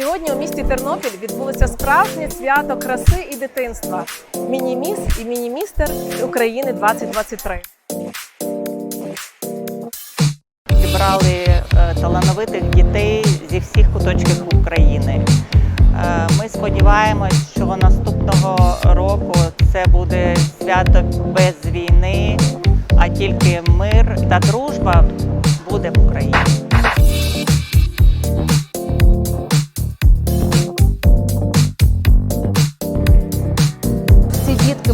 Сьогодні у місті Тернопіль відбулося справжнє свято краси і дитинства. Мініміс і мінімістер України 2023. Зібрали е, талановитих дітей зі всіх куточків України. Е, Ми сподіваємось, що наступного року це буде свято без війни, а тільки мир та дружба буде в Україні.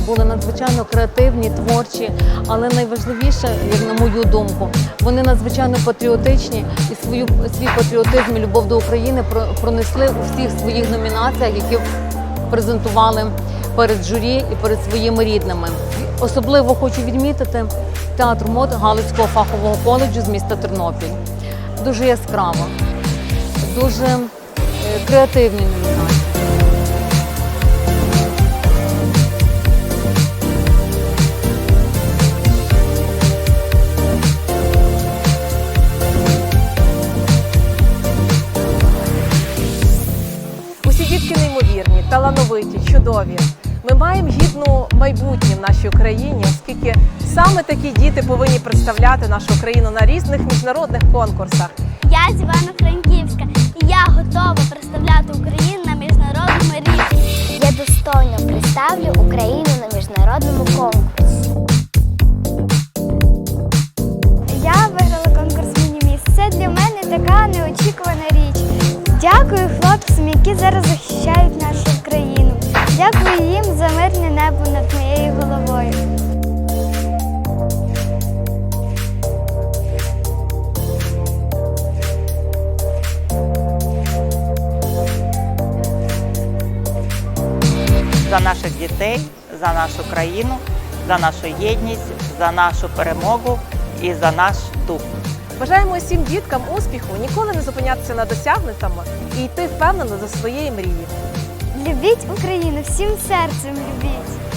Були надзвичайно креативні, творчі, але найважливіше, як на мою думку, вони надзвичайно патріотичні і свою свій патріотизм і любов до України про- пронесли у всіх своїх номінаціях, які презентували перед журі і перед своїми рідними. Особливо хочу відмітити театр мод Галицького фахового коледжу з міста Тернопіль. Дуже яскраво, дуже е, креативні дітки неймовірні, талановиті, чудові. Ми маємо гідну майбутнє в нашій Україні, оскільки саме такі діти повинні представляти нашу країну на різних міжнародних конкурсах. Я з Івано-Франківська і я готова представляти Україну на міжнародному рівні. Я достойно представлю Україну на міжнародному конкурсі. Я виграла конкурс Мініміс. Це для мене така неочікувана річ. Дякую хлопцям, які зараз захищають нашу країну. Дякую їм за мирне небо над моєю головою. За наших дітей, за нашу країну, за нашу єдність, за нашу перемогу і за наш дух. Бажаємо усім діткам успіху, ніколи не зупинятися на досягнутому і йти впевнено до своєї мрії. Любіть Україну всім серцем любіть.